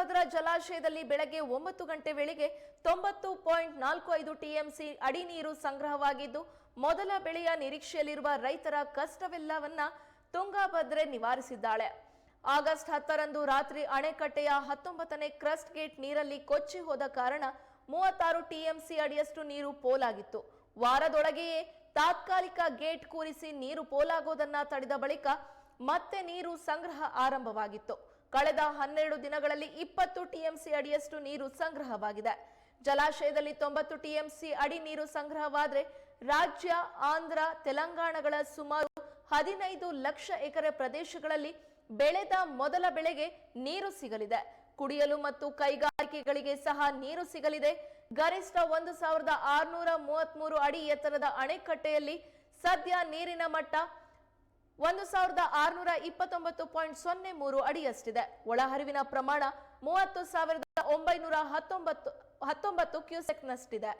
ತುಂಗಭದ್ರಾ ಜಲಾಶಯದಲ್ಲಿ ಬೆಳಗ್ಗೆ ಒಂಬತ್ತು ಗಂಟೆ ವೇಳೆಗೆ ತೊಂಬತ್ತು ಪಾಯಿಂಟ್ ನಾಲ್ಕು ಐದು ಟಿಎಂಸಿ ಅಡಿ ನೀರು ಸಂಗ್ರಹವಾಗಿದ್ದು, ಮೊದಲ ಬೆಳೆಯ ನಿರೀಕ್ಷೆಯಲ್ಲಿರುವ ರೈತರ ಕಷ್ಟವೆಲ್ಲವನ್ನ ತುಂಗಭದ್ರೆ ನಿವಾರಿಸಿದ್ದಾಳೆ. ಆಗಸ್ಟ್ ಹತ್ತರಂದು ರಾತ್ರಿ ಅಣೆಕಟ್ಟೆಯ ಹತ್ತೊಂಬತ್ತನೇ ಕ್ರಸ್ಟ್ ಗೇಟ್ ನೀರಲ್ಲಿ ಕೊಚ್ಚಿ ಹೋದ ಕಾರಣ ಮೂವತ್ತಾರು ಟಿಎಂಸಿ ಅಡಿಯಷ್ಟು ನೀರು ಪೋಲಾಗಿತ್ತು. ವಾರದೊಳಗೆಯೇ ತಾತ್ಕಾಲಿಕ ಗೇಟ್ ಕೂರಿಸಿ ನೀರು ಪೋಲಾಗೋದನ್ನ ತಡೆದ ಬಳಿಕ ಮತ್ತೆ ನೀರು ಸಂಗ್ರಹ ಆರಂಭವಾಗಿತ್ತು. ಕಳೆದ ಹನ್ನೆರಡು ದಿನಗಳಲ್ಲಿ ಇಪ್ಪತ್ತು ಟಿಎಂಸಿ ಅಡಿಯಷ್ಟು ನೀರು ಸಂಗ್ರಹವಾಗಿದೆ. ಜಲಾಶಯದಲ್ಲಿ ತೊಂಬತ್ತು ಟಿಎಂಸಿ ಅಡಿ ನೀರು ಸಂಗ್ರಹವಾದರೆ ರಾಜ್ಯ, ಆಂಧ್ರ, ತೆಲಂಗಾಣಗಳ ಸುಮಾರು ಹದಿನೈದು ಲಕ್ಷ ಎಕರೆ ಪ್ರದೇಶಗಳಲ್ಲಿ ಬೆಳೆದ ಮೊದಲ ಬೆಳೆಗೆ ನೀರು ಸಿಗಲಿದೆ. ಕುಡಿಯಲು ಮತ್ತು ಕೈಗಾರಿಕೆಗಳಿಗೆ ಸಹ ನೀರು ಸಿಗಲಿದೆ. ಗರಿಷ್ಠ ಒಂದು ಸಾವಿರದ ಆರುನೂರ ಮೂವತ್ಮೂರು ಅಡಿ ಎತ್ತರದ ಅಣೆಕಟ್ಟೆಯಲ್ಲಿ ಸದ್ಯ ನೀರಿನ ಮಟ್ಟ ಒಂದು ಸಾವಿರದ ಆರುನೂರ ಇಪ್ಪತ್ತೊಂಬತ್ತು ಪಾಯಿಂಟ್ ಸೊನ್ನೆ ಮೂರು ಅಡಿಯಷ್ಟಿದೆ. ಒಳಹರಿವಿನ ಪ್ರಮಾಣ ಮೂವತ್ತು ಸಾವಿರದ ಒಂಬೈನೂರ ಹತ್ತೊಂಬತ್ತು ಹತ್ತೊಂಬತ್ತು ಕ್ಯೂಸೆಕ್ನಷ್ಟಿದೆ.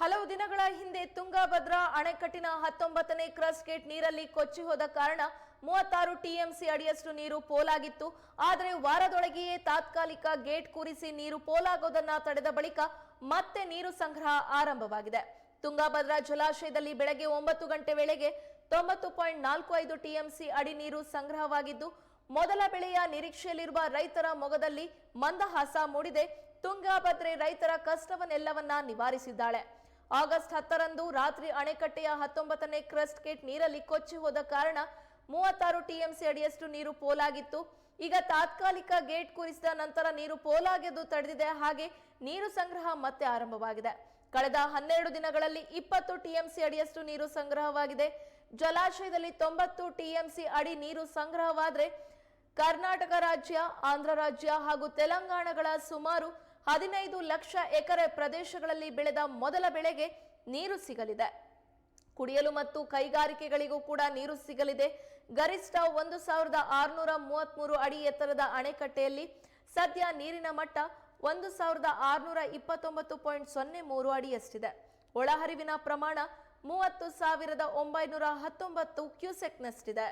ಹಲವು ದಿನಗಳ ಹಿಂದೆ ತುಂಗಾಭದ್ರಾ ಅಣೆಕಟ್ಟಿನ ಹತ್ತೊಂಬತ್ತನೇ ಕ್ರಸ್ ಗೇಟ್ ನೀರಲ್ಲಿ ಕೊಚ್ಚಿ ಹೋದ ಕಾರಣ ಮೂವತ್ತಾರು ಟಿಎಂಸಿ ಅಡಿಯಷ್ಟು ನೀರು ಪೋಲಾಗಿತ್ತು. ಆದರೆ ವಾರದೊಳಗೆಯೇ ತಾತ್ಕಾಲಿಕ ಗೇಟ್ ಕೂರಿಸಿ ನೀರು ಪೋಲಾಗೋದನ್ನ ತಡೆದ ಬಳಿಕ ಮತ್ತೆ ನೀರು ಸಂಗ್ರಹ ಆರಂಭವಾಗಿದೆ. ತುಂಗಾಭದ್ರಾ ಜಲಾಶಯದಲ್ಲಿ ಬೆಳಗ್ಗೆ ಒಂಬತ್ತು ಗಂಟೆ ವೇಳೆಗೆ ತೊಂಬತ್ತು ಪಾಯಿಂಟ್ ನಾಲ್ಕು ಐದು ಟಿಎಂಸಿ ಅಡಿ ನೀರು ಸಂಗ್ರಹವಾಗಿದ್ದು, ಮೊದಲ ಬೆಳೆಯ ನಿರೀಕ್ಷೆಯಲ್ಲಿರುವ ರೈತರ ಮೊಗದಲ್ಲಿ ಮಂದಹಾಸ ಮೂಡಿದೆ. ತುಂಗಾಭದ್ರೆ ರೈತರ ಕಷ್ಟವನ್ನೆಲ್ಲವನ್ನ ನಿವಾರಿಸಿದ್ದಾಳೆ. ಆಗಸ್ಟ್ ಹತ್ತರಂದು ರಾತ್ರಿ ಅಣೆಕಟ್ಟೆಯ ಹತ್ತೊಂಬತ್ತನೇ ಕ್ರಸ್ಟ್ ಗೇಟ್ ನೀರಲ್ಲಿ ಕೊಚ್ಚಿ ಹೋದ ಕಾರಣ ಮೂವತ್ತಾರು ಟಿಎಂಸಿ ಅಡಿಯಷ್ಟು ನೀರು ಪೋಲಾಗಿತ್ತು. ಈಗ ತಾತ್ಕಾಲಿಕ ಗೇಟ್ ಕುರಿಸಿದ ನಂತರ ನೀರು ಪೋಲಾಗಿದ್ದು ತಡೆದಿದೆ. ಹಾಗೆ ನೀರು ಸಂಗ್ರಹ ಮತ್ತೆ ಆರಂಭವಾಗಿದೆ. ಕಳೆದ ಹನ್ನೆರಡು ದಿನಗಳಲ್ಲಿ ಇಪ್ಪತ್ತು ಟಿಎಂಸಿ ಅಡಿಯಷ್ಟು ನೀರು ಸಂಗ್ರಹವಾಗಿದೆ. ಜಲಾಶಯದಲ್ಲಿ ತೊಂಬತ್ತು ಟಿಎಂಸಿ ಅಡಿ ನೀರು ಸಂಗ್ರಹವಾದರೆ ಕರ್ನಾಟಕ ರಾಜ್ಯ, ಆಂಧ್ರ ರಾಜ್ಯ ಹಾಗೂ ತೆಲಂಗಾಣಗಳ ಸುಮಾರು ಹದಿನೈದು ಲಕ್ಷ ಎಕರೆ ಪ್ರದೇಶಗಳಲ್ಲಿ ಬೆಳೆದ ಮೊದಲ ಬೆಳೆಗೆ ನೀರು ಸಿಗಲಿದೆ. ಕುಡಿಯಲು ಮತ್ತು ಕೈಗಾರಿಕೆಗಳಿಗೂ ಕೂಡ ನೀರು ಸಿಗಲಿದೆ. ಗರಿಷ್ಠ ಒಂದು ಸಾವಿರದ ಆರುನೂರ ಮೂವತ್ಮೂರು ಅಡಿ ಎತ್ತರದ ಅಣೆಕಟ್ಟೆಯಲ್ಲಿ ಸದ್ಯ ನೀರಿನ ಮಟ್ಟ ಒಂದು ಸಾವಿರದ ಆರುನೂರ ಇಪ್ಪತ್ತೊಂಬತ್ತು ಪಾಯಿಂಟ್ ಸೊನ್ನೆ ಮೂರು ಅಡಿಯಷ್ಟಿದೆ. ಒಳಹರಿವಿನ ಪ್ರಮಾಣ ಮೂವತ್ತು ಸಾವಿರದ ಒಂಬೈನೂರ ಹತ್ತೊಂಬತ್ತು ಕ್ಯೂಸೆಕ್ನಷ್ಟಿದೆ.